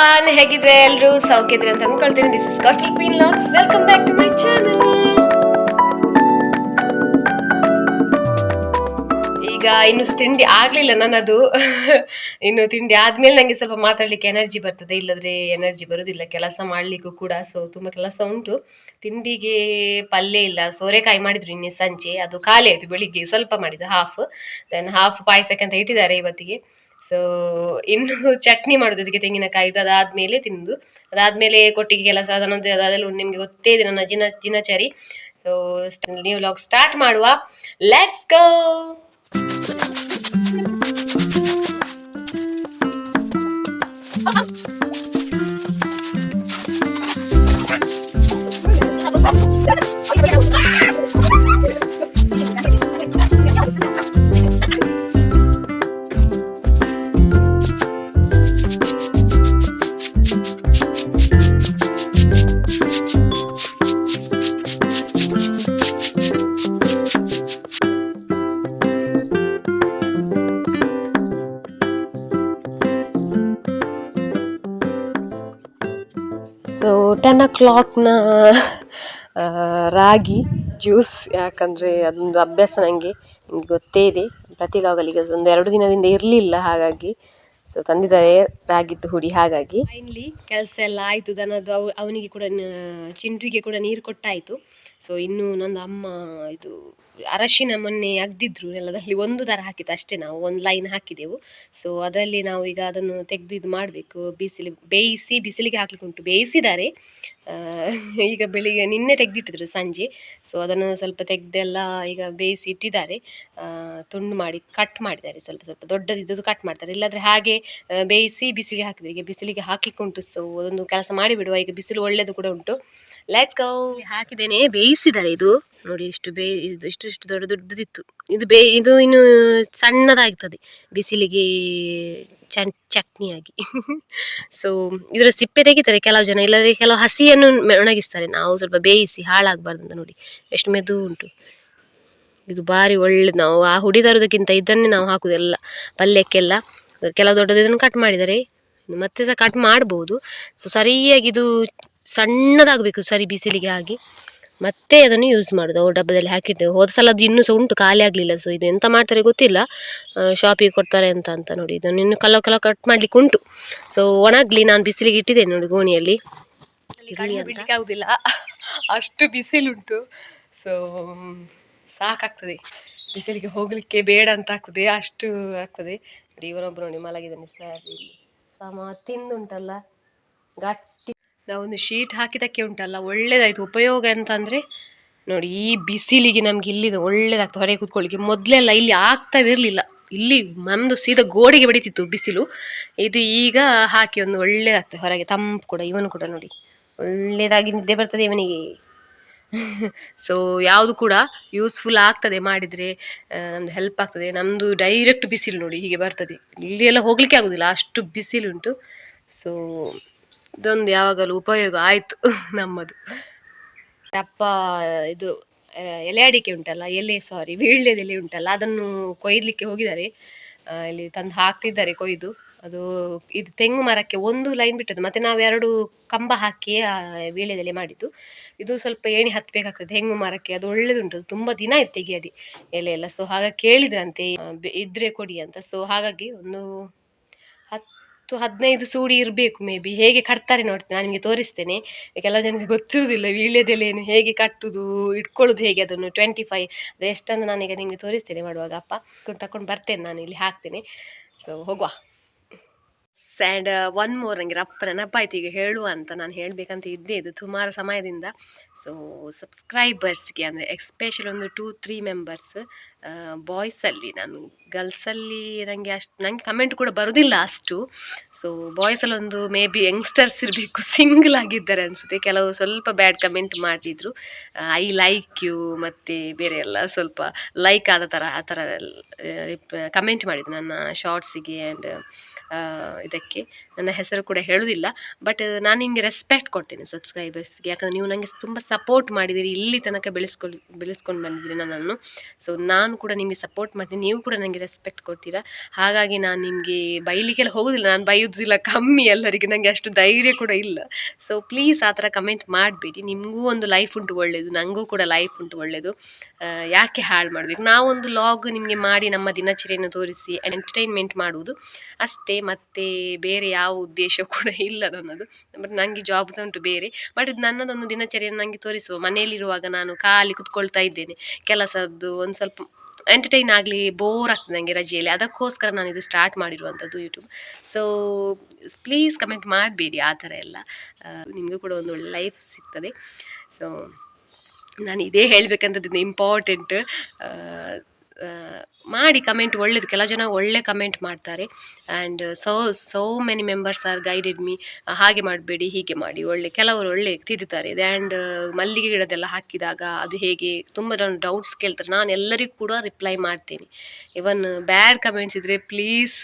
Everyone ಹೇಗಿದ್ರೆ ಎಲ್ಲರೂ ಸೌಖ್ಯದ್ರೆ ಅಂತ ಅನ್ಕೊಳ್ತೀನಿ. This is coastal queen vlogs welcome back to my channel ಈಗ ಇನ್ನು ತಿಂಡಿ ಆಗ್ಲಿಲ್ಲ ನನ್ನದು. ಇನ್ನು ತಿಂಡಿ ಆದ್ಮೇಲೆ ನಂಗೆ ಸ್ವಲ್ಪ ಮಾತಾಡ್ಲಿಕ್ಕೆ ಎನರ್ಜಿ ಬರ್ತದೆ. ಇಲ್ಲದ್ರೆ ಎನರ್ಜಿ ಬರೋದಿಲ್ಲ. ಕೆಲಸ ಮಾಡ್ಲಿಕ್ಕೂ ಕೂಡ ಸೊ ತುಂಬಾ ಕೆಲಸ ಉಂಟು. ತಿಂಡಿಗೆ ಪಲ್ಯ ಇಲ್ಲ. ಸೋರೆಕಾಯಿ ಮಾಡಿದ್ರು ಇನ್ನೇ ಸಂಜೆ. ಅದು ಖಾಲಿ ಆಯ್ತು. ಬೆಳಿಗ್ಗೆ ಸ್ವಲ್ಪ ಮಾಡಿದ್ದು ಹಾಫ್ ದೆನ್ ಹಾಫ್ ಪಾಯಸಕ್ಕೆ ಅಂತ ಇಟ್ಟಿದ್ದಾರೆ ಇವತ್ತಿಗೆ. ಸೊ ಇನ್ನು ಚಟ್ನಿ ಮಾಡೋದು, ಅದಕ್ಕೆ ತೆಂಗಿನಕಾಯಿದು ಅದಾದ್ಮೇಲೆ ತಿಂದು ಅದಾದ್ಮೇಲೆ ಕೊಟ್ಟಿಗೆ ಕೆಲಸ, ಅದನ್ನೊಂದು ಅದಾದಲ್ಲೂ ನಿಮ್ಗೆ ಗೊತ್ತೇ ಇದೆ ನನ್ನ ದಿನ, ದಿನಚರಿ. ಸೊ ನೀವು ಲಾಗ್ ಸ್ಟಾರ್ಟ್ ಮಾಡುವ. ಲೆಟ್ಸ್ ಗೋ ಟೆನ್ ಓ ಕ್ಲಾಕ್ನ ರಾಗಿ ಜ್ಯೂಸ್ ಯಾಕಂದರೆ ಅದೊಂದು ಅಭ್ಯಾಸ ನನಗೆ ನಿಮ್ಗೆ ಗೊತ್ತೇ ಇದೆ. ಪ್ರತಿ ಲಾಗಲ್ಲಿ ಈಗ ಒಂದು ಎರಡು ದಿನದಿಂದ ಇರಲಿಲ್ಲ ಹಾಗಾಗಿ ಸೊ ತಂದಿದ್ದಾರೆ ರಾಗಿದ್ದು ಹುಡಿ ಹಾಗಾಗಿ. ಫೈನ್ಲಿ ಕೆಲಸ ಎಲ್ಲ ಆಯಿತು. ದನದ್ದು ಅವು, ಅವನಿಗೆ ಕೂಡ ಚಿಂಟುವಿಗೆ ಕೂಡ ನೀರು ಕೊಟ್ಟಾಯಿತು. ಸೊ ಇನ್ನು ನಂದು ಅಮ್ಮ ಇದು, ಅರಶಿನ ಮೊನ್ನೆ ಅಗ್ದಿದ್ರು. ನೆಲದಲ್ಲಿ ಒಂದು ಥರ ಹಾಕಿತ್ತು ಅಷ್ಟೇ ನಾವು, ಒಂದು ಲೈನ್ ಹಾಕಿದೆವು. ಸೊ ಅದರಲ್ಲಿ ನಾವು ಈಗ ಅದನ್ನು ತೆಗೆದು ಇದು ಮಾಡಬೇಕು. ಬಿಸಿಲು, ಬೇಯಿಸಿ, ಬಿಸಿಲಿಗೆ ಹಾಕ್ಲಿಕ್ಕೆ ಉಂಟು ಬೇಯಿಸಿದ್ದಾರೆ. ಈಗ ಬೆಳಿಗ್ಗೆ ನಿನ್ನೆ ತೆಗೆದಿಟ್ಟಿದ್ರು ಸಂಜೆ. ಸೊ ಅದನ್ನು ಸ್ವಲ್ಪ ತೆಗೆದೆಲ್ಲ ಈಗ ಬೇಯಿಸಿ ಇಟ್ಟಿದ್ದಾರೆ. ತುಂಡು ಮಾಡಿ ಕಟ್ ಮಾಡಿದ್ದಾರೆ. ಸ್ವಲ್ಪ ಸ್ವಲ್ಪ ದೊಡ್ಡದಿದ್ದದ್ದು ಕಟ್ ಮಾಡ್ತಾರೆ. ಇಲ್ಲಾಂದರೆ ಹಾಗೆ ಬೇಯಿಸಿ ಬಿಸಿಲಿಗೆ ಹಾಕಿದ್ರೆ, ಈಗ ಬಿಸಿಲಿಗೆ ಹಾಕ್ಲಿಕ್ಕೆ ಉಂಟು ಸೊ ಅದೊಂದು ಕೆಲಸ ಮಾಡಿಬಿಡುವ. ಈಗ ಬಿಸಿಲು ಒಳ್ಳೆಯದು ಕೂಡ ಉಂಟು. ಲೆಟ್ಸ್ ಗೋ ಹಾಕಿದ್ದೇನೆ. ಬೇಯಿಸಿದ್ದಾರೆ ಇದು. ನೋಡಿ, ಇಷ್ಟು ಬೇ, ಇದು ಇಷ್ಟು ಇಷ್ಟು ದೊಡ್ಡ, ದೊಡ್ಡದಿತ್ತು. ಇದು ಬೇ, ಇದು ಇನ್ನು ಸಣ್ಣದಾಗ್ತದೆ. ಬಿಸಿಲಿಗೆ ಚನ್, ಚಟ್ನಿಯಾಗಿ. ಸೊ ಇದರ ಸಿಪ್ಪೆ ತೆಗಿತಾರೆ ಕೆಲವು ಜನ, ಇಲ್ಲದ್ರೆ ಕೆಲವು ಹಸಿಯನ್ನು ಒಣಗಿಸ್ತಾರೆ. ನಾವು ಸ್ವಲ್ಪ ಬೇಯಿಸಿ ಹಾಳಾಗಬಾರ್ದು ಅಂತ ನೋಡಿ. ಎಷ್ಟು ಮೆದು ಉಂಟು. ಇದು ಭಾರಿ ಒಳ್ಳೆ, ನಾವು ಆ ಹುಡಿ ತರೋದಕ್ಕಿಂತ ಇದನ್ನೇ ನಾವು ಹಾಕೋದೆಲ್ಲ ಪಲ್ಯಕ್ಕೆಲ್ಲ. ಕೆಲವು ದೊಡ್ಡದು ಇದನ್ನು ಕಟ್ ಮಾಡಿದರೆ ಮತ್ತೆ ಸಹ ಕಟ್ ಮಾಡ್ಬೋದು. ಸೊ ಸರಿಯಾಗಿ ಇದು ಸಣ್ಣದಾಗಬೇಕು, ಸರಿ ಬಿಸಿಲಿಗೆ ಆಗಿ ಮತ್ತೆ ಅದನ್ನು ಯೂಸ್ ಮಾಡೋದು. ಡಬ್ಬದಲ್ಲಿ ಹಾಕಿಟ್ಟು ಹೋದ ಸಲ ಅದು ಇನ್ನೂ ಸಹ ಉಂಟು ಖಾಲಿ ಆಗಲಿಲ್ಲ ಸೊ ಇದು. ಎಂತ ಮಾಡ್ತಾರೆ ಗೊತ್ತಿಲ್ಲ. ಶಾಪಿಗೆ ಕೊಡ್ತಾರೆ ಅಂತ ಅಂತ ನೋಡಿ. ಇದನ್ನು ಇನ್ನು ಕಲರ್ ಕಲ ಕಟ್ ಮಾಡ್ಲಿಕ್ಕೆ ಉಂಟು. ಸೊ ಒಣಗಲಿ ನಾನು ಬಿಸಿಲಿಗೆ ಇಟ್ಟಿದ್ದೇನೆ ನೋಡಿ ಗೋಣಿಯಲ್ಲಿ. ಆಗುದಿಲ್ಲ. ಅಷ್ಟು ಬಿಸಿಲುಂಟು. ಸೊ ಸಾಕಾಗ್ತದೆ. ಬಿಸಿಲಿಗೆ ಹೋಗಲಿಕ್ಕೆ ಬೇಡ ಅಂತ ಆಗ್ತದೆ ಅಷ್ಟು ಆಗ್ತದೆ. ನೋಡಿ ಇವನೊಬ್ರು ನೋಡಿ ಮಲಗಿದ್ದಾನೆ. ಸರ್. ಸಮ ತಿಂದುಂಟಲ್ಲ. ಗಟ್ಟಿ ನಾವೊಂದು ಶೀಟ್ ಹಾಕಿದಕ್ಕೆ ಉಂಟಲ್ಲ, ಒಳ್ಳೇದಾಯ್ತು. ಉಪಯೋಗ ಅಂತಂದರೆ ನೋಡಿ ಈ ಬಿಸಿಲಿಗೆ ನಮ್ಗೆ ಇಲ್ಲಿದು ಒಳ್ಳೇದಾಗ್ತದೆ, ಹೊರಗೆ ಕೂತ್ಕೊಳ್ಳಿಕ್ಕೆ. ಮೊದಲೆಲ್ಲ ಇಲ್ಲಿ ಆಗ್ತಾ ಇರಲಿಲ್ಲ ಇಲ್ಲಿ ನಮ್ದು ಸೀದಾ ಗೋಡೆಗೆ ಬಡಿತಿತ್ತು ಬಿಸಿಲು. ಇದು ಈಗ ಹಾಕಿ ಒಂದು ಒಳ್ಳೇದಾಗ್ತದೆ, ಹೊರಗೆ ತಂಪು ಕೂಡ, ಇವನು ಕೂಡ ನೋಡಿ. ಒಳ್ಳೇದಾಗಿ ನಿದ್ದೆ ಬರ್ತದೆ ಇವನಿಗೆ. ಸೊ ಯಾವುದು ಕೂಡ ಯೂಸ್ಫುಲ್ ಆಗ್ತದೆ ಮಾಡಿದರೆ ನಮ್ದು ಹೆಲ್ಪ್ ಆಗ್ತದೆ. ನಮ್ಮದು ಡೈರೆಕ್ಟ್ ಬಿಸಿಲು ನೋಡಿ ಹೀಗೆ ಬರ್ತದೆ. ಇಲ್ಲಿ ಎಲ್ಲ ಹೋಗ್ಲಿಕ್ಕೆ ಆಗೋದಿಲ್ಲ, ಅಷ್ಟು ಬಿಸಿಲುಂಟು ಸೊ ಇದೊಂದು ಯಾವಾಗಲೂ ಉಪಯೋಗ ಆಯಿತು ನಮ್ಮದು. ಅಪ್ಪ ಇದು ಎಲೆ ಅಡಿಕೆ ಉಂಟಲ್ಲ, ಎಲೆ ಸಾರಿ ವೀಳ್ಯದೆಲೆ ಉಂಟಲ್ಲ, ಅದನ್ನು ಕೊಯ್ಲಿಕ್ಕೆ ಹೋಗಿದ್ದಾರೆ. ಇಲ್ಲಿ ತಂದು ಹಾಕ್ತಿದ್ದಾರೆ ಕೊಯ್ದು. ಅದು, ಇದು ತೆಂಗು ಮರಕ್ಕೆ ಒಂದು ಲೈನ್ ಬಿಟ್ಟದ್ದು. ಮತ್ತೆ ನಾವು ಎರಡು ಕಂಬ ಹಾಕಿ ವೀಳ್ಯದೆಲೆ ಮಾಡಿದ್ದು. ಇದು ಸ್ವಲ್ಪ ಏಣಿ ಹತ್ತಬೇಕಾಗ್ತದೆ ತೆಂಗು ಮರಕ್ಕೆ. ಅದು ಒಳ್ಳೇದುಂಟು. ತುಂಬ ದಿನ ಆಯ್ತು ತೆಗಿಯದೆ ಎಲೆ ಎಲ್ಲ. ಸೊ ಹಾಗಾಗಿ ಕೇಳಿದ್ರಂತೆ ಇದ್ರೆ ಕೊಡಿ ಅಂತ. ಸೊ ಹಾಗಾಗಿ ಒಂದು ಹತ್ತು ಹದಿನೈದು ಸೂಡಿ ಇರಬೇಕು ಮೇ ಬಿ ಹೇಗೆ ಕಟ್ತಾರೆ ನೋಡ್ತೇನೆ ನಾನು ನಿಮಗೆ ತೋರಿಸ್ತೇನೆ. ಕೆಲವು ಜನರಿಗೆ ಗೊತ್ತಿರುವುದಿಲ್ಲ ವೀಳ್ಯದೆಲೆಯನ್ನು ಹೇಗೆ ಕಟ್ಟುದು, ಇಟ್ಕೊಳ್ಳೋದು ಹೇಗೆ ಅದನ್ನು ಟ್ವೆಂಟಿ ಫೈವ್ ಅದು ಎಷ್ಟಂದು ನಾನೀಗ ನಿಮಗೆ ತೋರಿಸ್ತೇನೆ ಮಾಡುವಾಗ. ಅಪ್ಪ ತಕೊಂಡು ಬರ್ತೇನೆ ನಾನು ಇಲ್ಲಿ ಹಾಕ್ತೇನೆ. ಸೊ ಹೋಗುವ. ಆ್ಯಂಡ್ ಒನ್ ಮೋರ್ ನನಗೆ ರಪ್ಪ ನೆನಪಾಯ್ತು, ಈಗ ಹೇಳುವ ಅಂತ ನಾನು ಹೇಳಬೇಕಂತ ಇದ್ದೇ ಇದು ಸುಮಾರು ಸಮಯದಿಂದ ಸೊ ಸಬ್ಸ್ಕ್ರೈಬರ್ಸ್ಗೆ ಅಂದರೆ ಎಕ್ಸ್ಪೆಷಲ್ ಒಂದು ಟೂ ತ್ರೀ ಮೆಂಬರ್ಸ್ ಬಾಯ್ಸಲ್ಲಿ ನಾನು ಗರ್ಲ್ಸಲ್ಲಿ ನನಗೆ ಅಷ್ಟು ನನಗೆ ಕಮೆಂಟ್ ಕೂಡ ಬರೋದಿಲ್ಲ ಅಷ್ಟು. ಸೊ ಬಾಯ್ಸಲ್ಲಿ ಒಂದು ಮೇ ಬಿ ಯಂಗ್ಸ್ಟರ್ಸ್ ಇರಬೇಕು ಸಿಂಗಲ್ ಆಗಿದ್ದಾರೆ ಅನಿಸುತ್ತೆ. ಕೆಲವು ಸ್ವಲ್ಪ ಬ್ಯಾಡ್ ಕಮೆಂಟ್ ಮಾಡಿದ್ರು. ಐ ಲೈಕ್ ಯು ಮತ್ತು ಬೇರೆ ಎಲ್ಲ ಸ್ವಲ್ಪ ಲೈಕ್ ಆದ ಥರ ಆ ಥರ ಕಮೆಂಟ್ ಮಾಡಿದ್ರು ನನ್ನ ಶಾರ್ಟ್ಸಿಗೆ ಆ್ಯಂಡ್ ಇದಕ್ಕೆ. ನನ್ನ ಹೆಸರು ಕೂಡ ಹೇಳುವುದಿಲ್ಲ ಬಟ್ ನಾನು ನಿಮಗೆ ರೆಸ್ಪೆಕ್ಟ್ ಕೊಡ್ತೇನೆ ಸಬ್ಸ್ಕ್ರೈಬರ್ಸ್ಗೆ ಯಾಕಂದರೆ ನೀವು ನನಗೆ ತುಂಬ ಸಪೋರ್ಟ್ ಮಾಡಿದ್ದೀರಿ. ಇಲ್ಲಿ ತನಕ ಬೆಳೆಸ್ಕೊಳ್ಳಿ ಬೆಳೆಸ್ಕೊಂಡು ಬಂದಿದ್ದೀರಿ ನನ್ನನ್ನು. ಸೊ ನಾನು ಕೂಡ ನಿಮಗೆ ಸಪೋರ್ಟ್ ಮಾಡ್ತೀನಿ. ನೀವು ಕೂಡ ನನಗೆ ರೆಸ್ಪೆಕ್ಟ್ ಕೊಡ್ತೀರಾ. ಹಾಗಾಗಿ ನಾನು ನಿಮಗೆ ಬೈಲಿಕ್ಕೆಲ್ಲ ಹೋಗೋದಿಲ್ಲ. ನಾನು ಬೈಯೋದಿಲ್ಲ. ಕಮ್ಮಿ ಎಲ್ಲರಿಗೆ. ನನಗೆ ಅಷ್ಟು ಧೈರ್ಯ ಕೂಡ ಇಲ್ಲ. ಸೊ ಪ್ಲೀಸ್ ಆ ಥರ ಕಮೆಂಟ್ ಮಾಡಬೇಡಿ. ನಿಮಗೂ ಒಂದು ಲೈಫ್ ಉಂಟು ಒಳ್ಳೆಯದು ನನಗೂ ಕೂಡ ಲೈಫ್ ಉಂಟು ಒಳ್ಳೆಯದು ಯಾಕೆ ಹಾಳು ಮಾಡಬೇಕು? ನಾವೊಂದು ಲಾಗ್ ನಿಮಗೆ ಮಾಡಿ ನಮ್ಮ ದಿನಚರಿಯನ್ನು ತೋರಿಸಿ ಎಂಟರ್ಟೈನ್ಮೆಂಟ್ ಮಾಡುವುದು. ಅಷ್ಟೇ. ಮತ್ತು ಬೇರೆ ಯಾವ ಉದ್ದೇಶ ಕೂಡ ಇಲ್ಲ ನನ್ನದು. ಬಟ್ ನನಗೆ ಜಾಬ್ ಸಹ ಉಂಟು ಬೇರೆ. ಬಟ್ ಇದು ನನ್ನದೊಂದು ದಿನಚರಿಯನ್ನು ನನಗೆ ತೋರಿಸುವ. ಮನೆಯಲ್ಲಿರುವಾಗ ನಾನು ಖಾಲಿ ಕುತ್ಕೊಳ್ತಾ ಇದ್ದೇನೆ. ಕೆಲಸದ್ದು ಒಂದು ಸ್ವಲ್ಪ ಎಂಟರ್ಟೈನ್ ಆಗಲಿ ಬೋರ್ ಆಗ್ತದೆ ನನಗೆ ರಜೆಯಲ್ಲಿ. ಅದಕ್ಕೋಸ್ಕರ ನಾನು ಇದು ಸ್ಟಾರ್ಟ್ ಮಾಡಿರುವಂಥದ್ದು ಯೂಟ್ಯೂಬ್ ಸೊ ಪ್ಲೀಸ್ ಕಮೆಂಟ್ ಮಾಡಬೇಡಿ ಆ ಥರ ಎಲ್ಲ. ನಿಮಗೂ ಕೂಡ ಒಂದು ಒಳ್ಳೆ ಲೈಫ್ ಸಿಗ್ತದೆ. ಸೊ ನಾನು ಇದೇ ಹೇಳಬೇಕಂತದ್ದು ಇಂಪಾರ್ಟೆಂಟ್ ಮಾಡಿ ಕಮೆಂಟ್ ಒಳ್ಳೆಯದು ಕೆಲವು ಜನ ಒಳ್ಳೆ ಕಮೆಂಟ್ ಮಾಡ್ತಾರೆ. And so so many members are guided me ಹಾಗೆ ಮಾಡಬೇಡಿ, ಹೀಗೆ ಮಾಡಿ. ಒಳ್ಳೆ, ಕೆಲವರು ಒಳ್ಳೆ ತಿದ್ದುತ್ತಾರೆ ಆ್ಯಂಡ್ ಮಲ್ಲಿಗೆ ಗಿಡದೆಲ್ಲ ಹಾಕಿದಾಗ ಅದು ಹೇಗೆ ತುಂಬ ಜನ ಡೌಟ್ಸ್ ಕೇಳ್ತಾರೆ. ನಾನು ಎಲ್ಲರಿಗೂ ಕೂಡ ರಿಪ್ಲೈ ಮಾಡ್ತೇನೆ. ಇವನ್ ಬ್ಯಾಡ್ ಕಮೆಂಟ್ಸ್ ಇದ್ದರೆ ಪ್ಲೀಸ್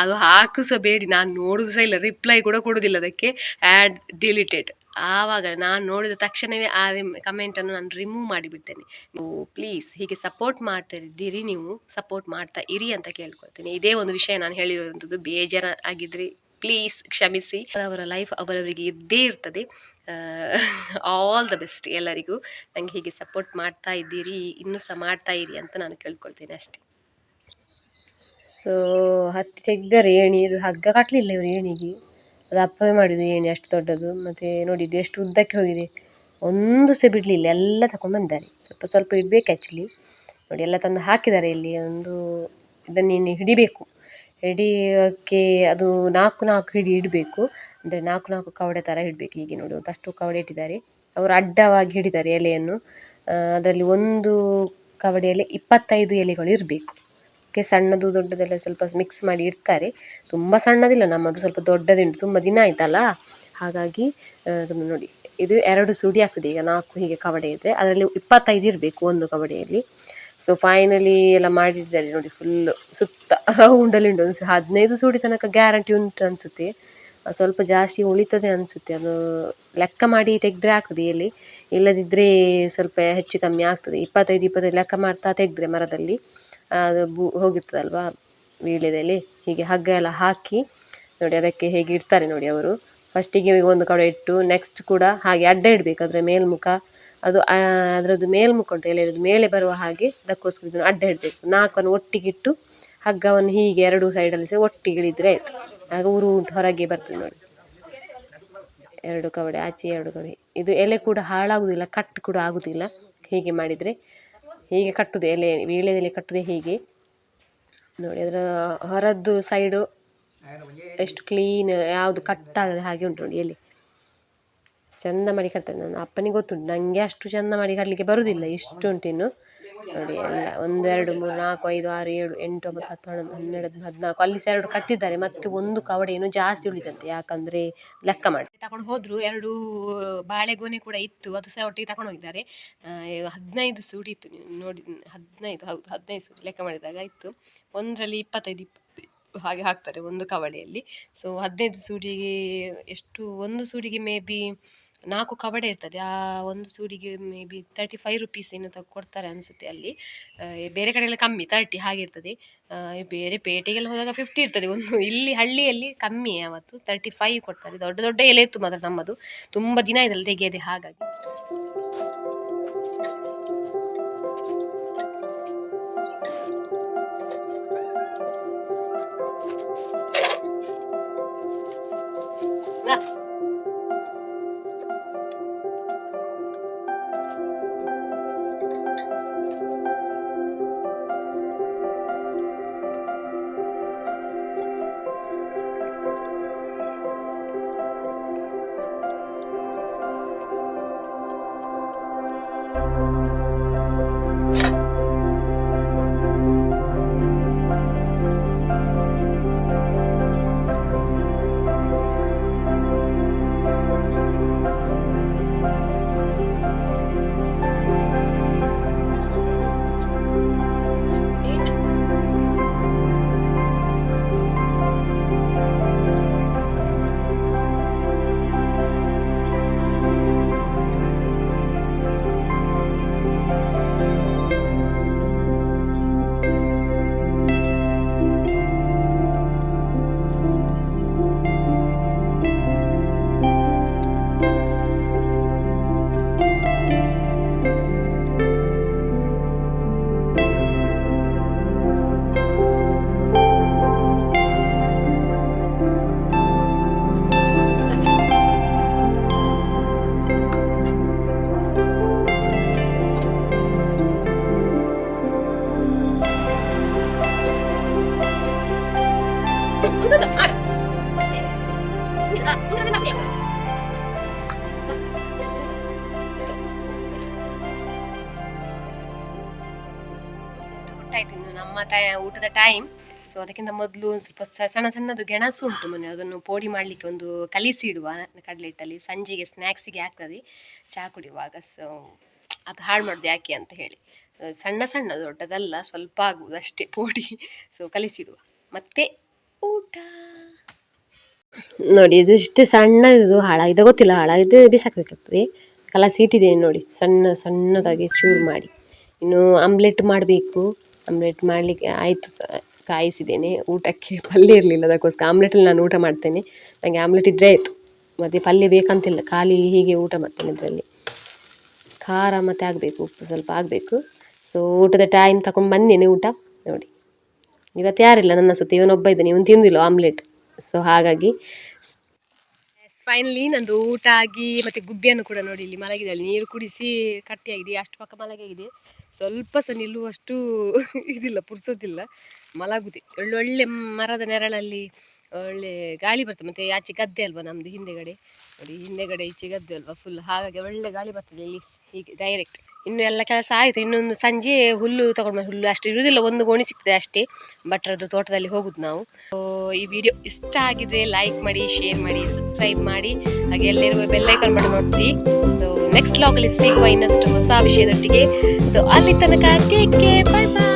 ಅದು ಹಾಕಿಸಬೇಡಿ ನಾನು ನೋಡೋದು ಸಹ ಇಲ್ಲ. ರಿಪ್ಲೈ ಕೂಡ ಕೊಡೋದಿಲ್ಲ ಅದಕ್ಕೆ. ಆ್ಯಡ್ ಡಿಲಿಟೆಡ್ ಆವಾಗ ನಾನು ನೋಡಿದ ತಕ್ಷಣವೇ ಆ ಕಮೆಂಟನ್ನು ನಾನು ರಿಮೂವ್ ಮಾಡಿಬಿಡ್ತೇನೆ. ನೀವು ಪ್ಲೀಸ್ ಹೀಗೆ ಸಪೋರ್ಟ್ ಮಾಡ್ತಾ ಇದ್ದೀರಿ, ನೀವು ಸಪೋರ್ಟ್ ಮಾಡ್ತಾ ಇರಿ ಅಂತ ಕೇಳ್ಕೊಳ್ತೀನಿ. ಇದೇ ಒಂದು ವಿಷಯ ನಾನು ಹೇಳಿರುವಂಥದ್ದು ಬೇಜಾರ ಆಗಿದ್ರಿ ಪ್ಲೀಸ್ ಕ್ಷಮಿಸಿ. ಅವರ ಲೈಫ್ ಅವರವರಿಗೆ ಇದ್ದೇ ಇರ್ತದೆ. ಆಲ್ ದ ಬೆಸ್ಟ್ ಎಲ್ಲರಿಗೂ. ನನಗೆ ಹೀಗೆ ಸಪೋರ್ಟ್ ಮಾಡ್ತಾ ಇದ್ದೀರಿ, ಇನ್ನೂ ಸಹ ಮಾಡ್ತಾ ಇರಿ ಅಂತ ನಾನು ಕೇಳ್ಕೊಳ್ತೇನೆ ಅಷ್ಟೇ. ಸೊ ಹತ್ತಿ ತೆಗ್ದ ರೇಣಿ, ಇದು ಹಗ್ಗ ಕಟ್ಟಲಿಲ್ಲ ಇವರು ಏಣಿಗೆ ಅದು ಅಪ್ಪವೇ ಮಾಡಿದ್ದು ಏಣಿ ಅಷ್ಟು ದೊಡ್ಡದು, ಮತ್ತು ನೋಡಿ ಇದು ಎಷ್ಟು ಉದ್ದಕ್ಕೆ ಹೋಗಿದೆ. ಒಂದು ಸಹ ಬಿಡಲಿಲ್ಲ ಎಲ್ಲ ತಗೊಂಡು ಬಂದಿದ್ದಾರೆ ಸ್ವಲ್ಪ ಸ್ವಲ್ಪ ಇಡಬೇಕು ಆ್ಯಕ್ಚುಲಿ ನೋಡಿ, ಎಲ್ಲ ತಂದು ಹಾಕಿದ್ದಾರೆ ಇಲ್ಲಿ ಒಂದು, ಇದನ್ನು ಇನ್ನು ಹಿಡಿಬೇಕು. ಹಿಡಿಯೋಕ್ಕೆ ಅದು ನಾಲ್ಕು ನಾಲ್ಕು ಹಿಡಿ ಇಡಬೇಕು. ಅಂದರೆ ನಾಲ್ಕು ನಾಲ್ಕು ಕವಡೆ ಥರ ಇಡಬೇಕು ಹೀಗೆ ನೋಡಿ. ಫಸ್ಟು ಕವಡೆ ಇಟ್ಟಿದ್ದಾರೆ. ಅವರು ಅಡ್ಡವಾಗಿ ಹಿಡಿದ್ದಾರೆ ಎಲೆಯನ್ನು. ಅದರಲ್ಲಿ ಒಂದು ಕವಡೆಯಲ್ಲಿ ಇಪ್ಪತ್ತೈದು ಎಲೆಗಳು ಇರಬೇಕು. ಕ್ಕೆ ಸಣ್ಣದು ದೊಡ್ಡದೆಲ್ಲ ಸ್ವಲ್ಪ ಮಿಕ್ಸ್ ಮಾಡಿ ಇಡ್ತಾರೆ. ತುಂಬ ಸಣ್ಣದಿಲ್ಲ, ನಮ್ಮದು ಸ್ವಲ್ಪ ದೊಡ್ಡದುಂಟು, ತುಂಬ ದಿನ ಆಯ್ತಲ್ಲ? ಹಾಗಾಗಿ ನೋಡಿ. ಇದು ಎರಡು ಸುಡಿ ಆಗ್ತದೆ, ಈಗ ನಾಲ್ಕು ಹೀಗೆ ಕವಡೆ ಇದ್ದರೆ ಅದರಲ್ಲಿ ಇಪ್ಪತ್ತೈದು ಇರಬೇಕು ಒಂದು ಕವಡೆಯಲ್ಲಿ. ಸೊ ಫೈನಲಿ ಎಲ್ಲ ಮಾಡಿದ್ದಾರೆ ನೋಡಿ ಫುಲ್ಲು ಸುತ್ತ. ರೌಂಡಲ್ಲಿ ಉಂಟು ಒಂದು ಹದಿನೈದು ಸುಡಿ ತನಕ ಗ್ಯಾರಂಟಿ ಉಂಟು ಅನಿಸುತ್ತೆ. ಸ್ವಲ್ಪ ಜಾಸ್ತಿ ಉಳಿತದೆ ಅನಿಸುತ್ತೆ. ಅದು ಲೆಕ್ಕ ಮಾಡಿ ತೆಗೆದ್ರೆ ಆಗ್ತದೆ ಎಲ್ಲಿ. ಇಲ್ಲದಿದ್ದರೆ ಸ್ವಲ್ಪ ಹೆಚ್ಚು ಕಮ್ಮಿ ಆಗ್ತದೆ. ಇಪ್ಪತ್ತೈದು ಇಪ್ಪತ್ತೈದು ಲೆಕ್ಕ ಮಾಡ್ತಾ ತೆಗೆದ್ರೆ ಮರದಲ್ಲಿ. ಅದು ಬೂ ಹೋಗಿರ್ತದಲ್ವಾ ವೀಳ್ಯದೆಲೆ? ಹೀಗೆ ಹಗ್ಗ ಎಲ್ಲ ಹಾಕಿ, ನೋಡಿ ಅದಕ್ಕೆ ಹೇಗೆ ಇಡ್ತಾರೆ ನೋಡಿ ಅವರು. ಫಸ್ಟಿಗೆ ಒಂದು ಕಡೆ ಇಟ್ಟು ನೆಕ್ಸ್ಟ್ ಕೂಡ ಹಾಗೆ ಅಡ್ಡ ಇಡಬೇಕು ಅದರ ಮೇಲ್ಮುಖ. ಅದು ಅದರದ್ದು ಮೇಲ್ಮುಖ ಉಂಟು ಎಲೆಯದ್ದು ಮೇಲೆ ಬರುವ ಹಾಗೆ ಅದಕ್ಕೋಸ್ಕರ ಇದನ್ನು ಅಡ್ಡ ಇಡಬೇಕು. ನಾಲ್ಕನ್ನು ಒಟ್ಟಿಗಿಟ್ಟು ಹಗ್ಗವನ್ನು ಹೀಗೆ ಎರಡು ಸೈಡಲ್ಲಿ ಸಹ ಒಟ್ಟಿಗೆ ಹಿಡಿದ್ರೆ ಆಯಿತು ಆಗ ಊರು ಉಂಟು, ಹೊರಗೆ ಬರ್ತದೆ ನೋಡಿ. ಎರಡು ಕವಡೆ, ಆಚೆ ಎರಡು ಕವಡೆ. ಇದು ಎಲೆ ಕೂಡ ಹಾಳಾಗುವುದಿಲ್ಲ ಕಟ್ ಕೂಡ ಆಗುವುದಿಲ್ಲ ಹೀಗೆ ಮಾಡಿದರೆ ಹೀಗೆ ಕಟ್ಟುದು, ಎಲೆ, ವೀಳ್ಯದೆಲೆ ಕಟ್ಟುದೇ ಹೀಗೆ. ನೋಡಿ ಅದರ ಹೊರದ್ದು ಸೈಡು ಎಷ್ಟು ಕ್ಲೀನ್ ಯಾವುದು ಕಟ್ಟಾಗದೆ ಹಾಗೆ ಉಂಟು ನೋಡಿ ಎಲೆ. ಚಂದ ಮಾಡಿ ಕಟ್ತಾರೆ ನನ್ನ ಅಪ್ಪನಿಗೆ ಗೊತ್ತುಂಟು ನನಗೆ ಅಷ್ಟು ಚಂದ ಮಾಡಿ ಕಟ್ಟಲಿಕ್ಕೆ ಬರುವುದಿಲ್ಲ ಇಷ್ಟು ಉಂಟು ಇನ್ನು. ನೋಡಿ ಎಲ್ಲ ಒಂದು ಎರಡು ಮೂರು ನಾಲ್ಕು ಐದು ಆರು ಏಳು ಎಂಟು ಒಂಬತ್ತು ಹತ್ತು ಹನ್ನೊಂದು ಹನ್ನೆರಡು ಹದಿನಾಲ್ಕು ಅಲ್ಲಿ ಸಹ ಎರಡು ಕಟ್ಟಿದ್ದಾರೆ ಮತ್ತೆ ಒಂದು ಕವಡೆ ಏನು ಜಾಸ್ತಿ ಉಳಿತಂತೆ. ಯಾಕಂದ್ರೆ ಲೆಕ್ಕ ಮಾಡಿ. ತಗೊಂಡು ಹೋದ್ರು ಎರಡು ಬಾಳೆಗೊನೆ ಕೂಡ ಇತ್ತು. ಅದು ಸಹ ಒಟ್ಟಿಗೆ ತಗೊಂಡು ಹೋಗಿದ್ದಾರೆ. ಹದಿನೈದು ಸೂಡಿ ಇತ್ತು. ನೀವು ನೋಡಿ ಹದಿನೈದು ಹೌದು ಹದಿನೈದು ಸೂಡಿ ಲೆಕ್ಕ ಮಾಡಿದಾಗ ಇತ್ತು. ಒಂದರಲ್ಲಿ ಇಪ್ಪತ್ತೈದು ಇಪ್ಪ ಹಾಗೆ ಹಾಕ್ತಾರೆ ಒಂದು ಕವಡೆಯಲ್ಲಿ. ಸೊ ಹದಿನೈದು ಸೂಡಿಗೆ ಎಷ್ಟು ಒಂದು ಸೂಡಿಗೆ ಮೇ ಬಿ ನಾಲ್ಕು ಕವಡೆ ಇರ್ತದೆ. ಆ ಒಂದು ಸೂಡಿಗೆ maybe thirty five rupees ಏನು ತಗೊ ಕೊಡ್ತಾರೆ ಅನಿಸುತ್ತೆ ಅಲ್ಲಿ. ಬೇರೆ ಕಡೆಯೆಲ್ಲ ಕಮ್ಮಿ ತರ್ಟಿ ಹಾಗೆ ಇರ್ತದೆ. ಬೇರೆ ಪೇಟೆಗೆಲ್ಲ ಹೋದಾಗ ಫಿಫ್ಟಿ ಇರ್ತದೆ. ಒಂದು ಇಲ್ಲಿ ಹಳ್ಳಿಯಲ್ಲಿ ಕಮ್ಮಿ ಅವತ್ತು ತರ್ಟಿ ಫೈವ್ ಕೊಡ್ತಾರೆ. ದೊಡ್ಡ ದೊಡ್ಡ ಎಲೆ ಇತ್ತು ಮಾತ್ರ ನಮ್ಮದು. ತುಂಬ ದಿನ ಇದೆಲ್ಲ ತೆಗೆಯೋದೆ ಹಾಗಾಗಿ. ಊಟದ ಟೈಮ್ ಸೊ ಅದಕ್ಕಿಂತ ಮೊದಲು ಒಂದು ಸ್ವಲ್ಪ ಸಣ್ಣ ಸಣ್ಣದು ಗೆಣಸು ಉಂಟು ಮನೆ. ಅದನ್ನು ಪೋಡಿ ಮಾಡಲಿಕ್ಕೆ ಒಂದು ಕಲಿಸಿ ಇಡುವ ಕಡಲೆ ಹಿಟ್ಟಲ್ಲಿ ಸಂಜೆಗೆ ಸ್ನ್ಯಾಕ್ಸಿಗೆ ಆಗ್ತದೆ ಚಹಾ ಕುಡಿಯುವಾಗ. ಸೊ ಅದು ಹಾಳು ಮಾಡೋದು ಯಾಕೆ ಅಂತ ಹೇಳಿ. ಸಣ್ಣ ಸಣ್ಣ ದೊಡ್ಡದಲ್ಲ, ಸ್ವಲ್ಪ ಆಗುವುದು ಅಷ್ಟೇ ಪೋಡಿ. ಸೊ ಕಲಿಸಿಡುವ. ಮತ್ತೆ ಊಟ. ನೋಡಿ, ಇದು ಇಷ್ಟು ಸಣ್ಣ ಇದು ಹಾಳಾಗಿದೆ ಗೊತ್ತಿಲ್ಲ ಹಾಳಾಗಿದೆ ಬಿಸಾಕಬೇಕಾಗ್ತದೆ. ಕಲಸಿ ಇಟ್ಟಿದ್ದೇನೆ ನೋಡಿ. ಸಣ್ಣ, ಸಣ್ಣದಾಗಿ ಚೂರು ಮಾಡಿ. ಇನ್ನು ಆಮ್ಲೆಟ್ ಮಾಡಬೇಕು. ಆಮ್ಲೆಟ್ ಮಾಡಲಿಕ್ಕೆ ಆಯಿತು ಕಾಯಿಸಿದ್ದೇನೆ. ಊಟಕ್ಕೆ ಪಲ್ಯ ಇರಲಿಲ್ಲ, ಅದಕ್ಕೋಸ್ಕರ ಆಮ್ಲೆಟಲ್ಲಿ ನಾನು ಊಟ ಮಾಡ್ತೇನೆ. ನನಗೆ ಆಮ್ಲೆಟ್ ಇದ್ದರೆ ಆಯಿತು. ಮತ್ತು ಪಲ್ಯ ಬೇಕಂತಿಲ್ಲ, ಖಾಲಿ ಹೀಗೆ ಊಟ ಮಾಡ್ತೇನೆ ಇದರಲ್ಲಿ. ಖಾರ ಮತ್ತು ಆಗಬೇಕು, ಉಪ್ಪು ಸ್ವಲ್ಪ ಆಗಬೇಕು. ಸೊ ಊಟದ ಟೈಮ್ ತಗೊಂಡು ಬಂದೇನೆ ಊಟ ನೋಡಿ. ಇವತ್ತು ಯಾರಿಲ್ಲ? ನನ್ನ ಸುತ್ತ ಇವನೊಬ್ಬ ಇದ್ದಾನೆ, ಇವನು ತಿಂದಿಲ್ಲ ಆಮ್ಲೆಟ್. ಸೊ ಹಾಗಾಗಿ ಫೈನಲಿ ನಂದು ಊಟ ಆಗಿ, ಮತ್ತೆ ಗುಬ್ಬಿಯನ್ನು ಕೂಡ ನೋಡಿ ಇಲ್ಲಿ ಮಲಗಿದ್ದಾಳೆ. ನೀರು ಕುಡಿಸಿ ಕಟ್ಟಿಯಾಗಿದೆ, ಅಷ್ಟು ಪಕ್ಕ ಮಲಗಿದೆ ಸ್ವಲ್ಪ ಸಹ ನಿಲ್ಲುವಷ್ಟು ಇದಿಲ್ಲ, ಪುರ್ಸೋದಿಲ್ಲ. ಮಲಗುದೆ. ಒಳ್ಳೊಳ್ಳೆ ಮರದ ನೆರಳಲ್ಲಿ ಒಳ್ಳೆ ಗಾಳಿ ಬರ್ತದೆ ಮತ್ತೆ ಆಚೆ ಗದ್ದೆ ಅಲ್ವಾ ನಮ್ಮದು ಹಿಂದೆಗಡೆ? ನೋಡಿ, ಹಿಂದೆಗಡೆ, ಈಚೆ ಗದ್ದೆ ಅಲ್ವಾ ಫುಲ್ ಹಾಗಾಗಿ ಒಳ್ಳೆ ಗಾಳಿ ಬರ್ತದೆ ಇಲ್ಲಿ. ಹೀಗೆ ಡೈರೆಕ್ಟ್ ಇನ್ನು ಎಲ್ಲ ಕೆಲಸ ಆಯಿತು. ಇನ್ನೊಂದು ಸಂಜೆ ಹುಲ್ಲು ತಗೊಂಡು ಹುಲ್ಲು ಅಷ್ಟು ಇರುವುದಿಲ್ಲ ಒಂದು ಗೋಣಿ ಸಿಗ್ತದೆ ಅಷ್ಟೇ. ಭಟ್ರದ್ದು ತೋಟದಲ್ಲಿ ಹೋಗುದು ನಾವು. ಈ ವಿಡಿಯೋ ಇಷ್ಟ ಆಗಿದ್ರೆ ಲೈಕ್ ಮಾಡಿ ಶೇರ್ ಮಾಡಿ ಸಬ್ಸ್ಕ್ರೈಬ್ ಮಾಡಿ. ಹಾಗೆ ಎಲ್ಲರಿಗೂ ಬೆಲ್ಲೈಕನ್ ಮಾಡಿ ನೋಡ್ತಿ ಸೊ ನೆಕ್ಸ್ಟ್ ಲಾಗಲ್ಲಿ ಸಿಗುವ ಇನ್ನಷ್ಟು ಹೊಸ ವಿಷಯದೊಟ್ಟಿಗೆ ಸೊ ಅಲ್ಲಿ ತನಕ ಟೇಕ್ ಕೇರ್ ಬೈ ಬಾಯ್